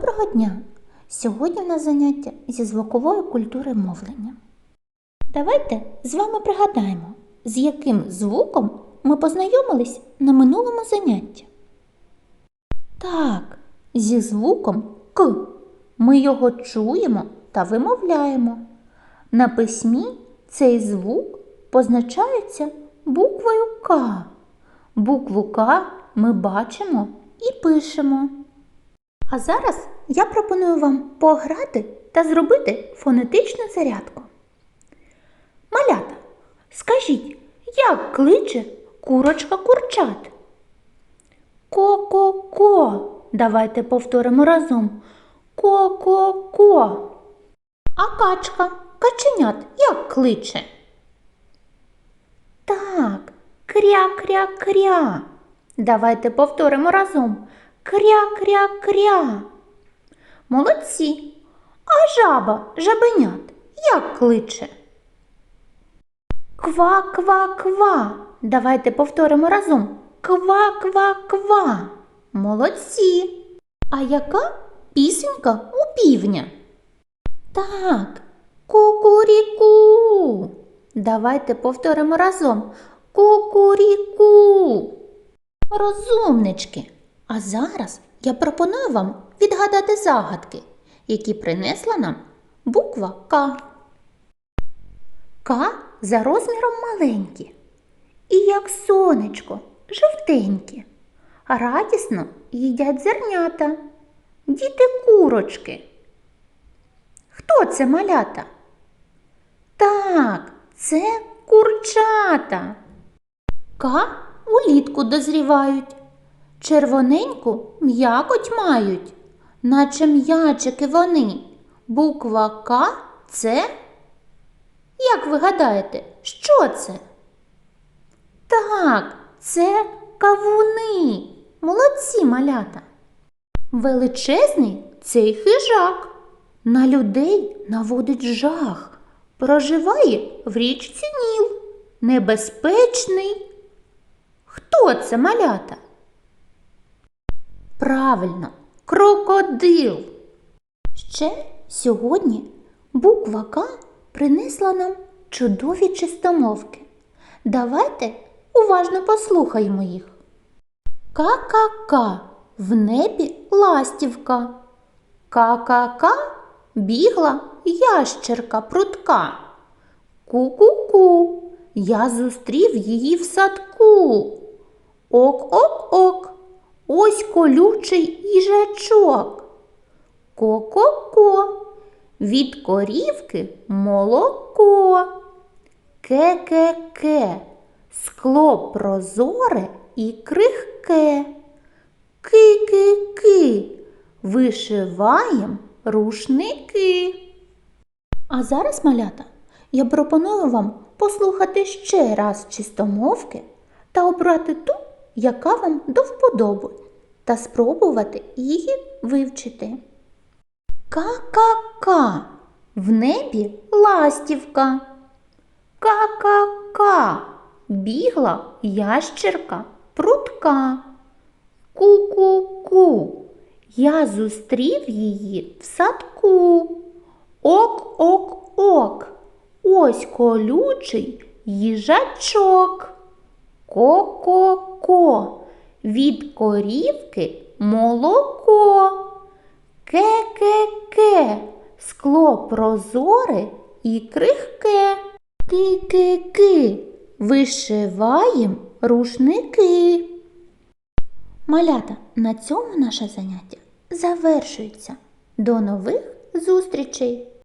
Доброго дня! Сьогодні в нас заняття зі звукової культури мовлення. Давайте з вами пригадаємо, з яким звуком ми познайомились на минулому занятті. Так, зі звуком К. Ми його чуємо та вимовляємо. На письмі цей звук позначається буквою К. Букву К ми бачимо і пишемо. А зараз я пропоную вам пограти та зробити фонетичну зарядку. Малята, скажіть, як кличе курочка курчат? Ко-ко-ко. Давайте повторимо разом. Ко-ко-ко. А качка, каченят як кличе? Так, кря-кря-кря. Давайте повторимо разом. Кря-кря-кря. Молодці. А жаба, жабенят, як кличе? Ква-ква-ква. Давайте повторимо разом. Ква-ква-ква. Молодці. А яка пісенька у півня? Так, кукуріку. Давайте повторимо разом. Кукуріку. Розумнички. А зараз я пропоную вам відгадати загадки, які принесла нам буква К. К за розміром маленькі. І як сонечко, жовтенькі. Радісно їдять зернята. Діти курочки. Хто це малята? Так, це курчата. К улітку дозрівають. Червоненьку м'якоть мають, наче м'ячики вони. Буква К це. Як ви гадаєте, що це? Так, це кавуни. Молодці малята. Величезний цей хижак. На людей наводить жах. Проживає в річці Ніл. Небезпечний. Хто це малята? Правильно, крокодил. Ще сьогодні буква К принесла нам чудові чистомовки. Давайте уважно послухаємо їх. Ка-ка-ка, в небі ластівка. Ка-ка-ка бігла ящерка прутка. Ку-ку-ку, я зустрів її в садку. Ось колючий їжачок. Ко-ко-ко, від корівки молоко. Ке-ке-ке, скло прозоре і крихке. Ки-ки-ки, вишиваєм рушники. А зараз, малята, я пропоную вам послухати ще раз чистомовки та обрати ту, яка вам до вподоби, та спробувати її вивчити. Ка-ка-ка, в небі ластівка. Ка-ка-ка, бігла ящерка прутка. Ку-ку-ку, я зустрів її в садку. Ок-ок-ок, ось колючий їжачок. Ко-ко-ко, від корівки молоко. Ке-ке-ке, скло прозоре і крихке. Ки-ки-ки, вишиваєм рушники. Малята, на цьому наше заняття завершується. До нових зустрічей!